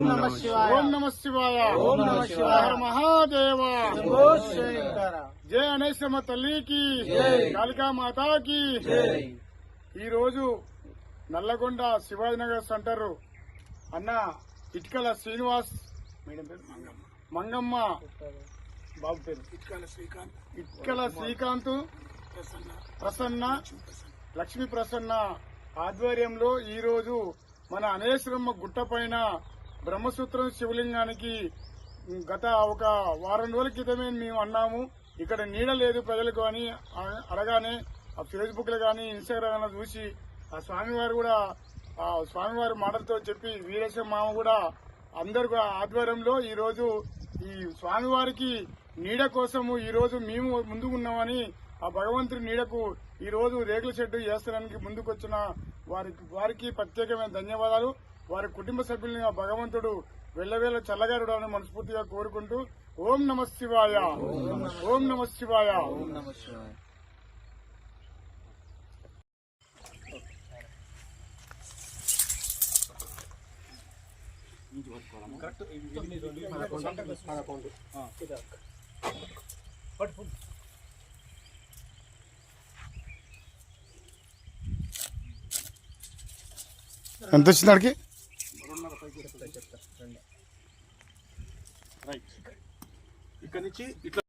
నమ శివాయ. ఓం నమ శివాయ. ఓం నమ శివాయ. హర మహాదేవ శంభో శంకర. జయ అనేశ్వరమ్మ తల్లికి కాళికా మాతాకి ఈ రోజు నల్లగొండ శివాజీనగర్ సెంటర్ అన్న ఇటుకల శ్రీనివాస్ మేడం పేరు మంగమ్మ. బాబు పేరు. ఇటుకల శ్రీకాంత్. ఇటుకల శ్రీకాంత్. ప్రసన్న. లక్ష్మీ ప్రసన్న ఆధ్వర్యంలో ఈ రోజు మన అనేశ్వరమ్మ గుట్ట పైన బ్రహ్మసూత్రం శివలింగానికి గత ఒక వారం రోజుల క్రితమే మేము అన్నాము. ఇక్కడ నీడ లేదు ప్రజలకు అని అడగానే ఆ ఫేస్బుక్లో కానీ ఇన్స్టాగ్రామ్లో చూసి ఆ స్వామివారు కూడా ఆ స్వామివారి మాటలతో చెప్పి వీరేశం మామ కూడా అందరు ఆధ్వర్యంలో ఈ రోజు ఈ స్వామివారికి నీడ కోసము ఈ రోజు మేము ముందుకున్నామని ఆ భగవంతుడి నీడకు ఈ రోజు రేకుల షెడ్డు వేస్తడానికి ముందుకొచ్చిన వారికి వారికి ప్రత్యేకమైన ధన్యవాదాలు. వారి కుటుంబ సభ్యుల్ని ఆ భగవంతుడు వెళ్ళవేళ చల్లగారుడని మనస్ఫూర్తిగా కోరుకుంటూ ఓం నమ శివాయ. ఓం నమ శివాయ. ఎంత వచ్చింది చెప్తా చెప్తా రండి రైట్. ఇక్కడ నుంచి ఇట్లా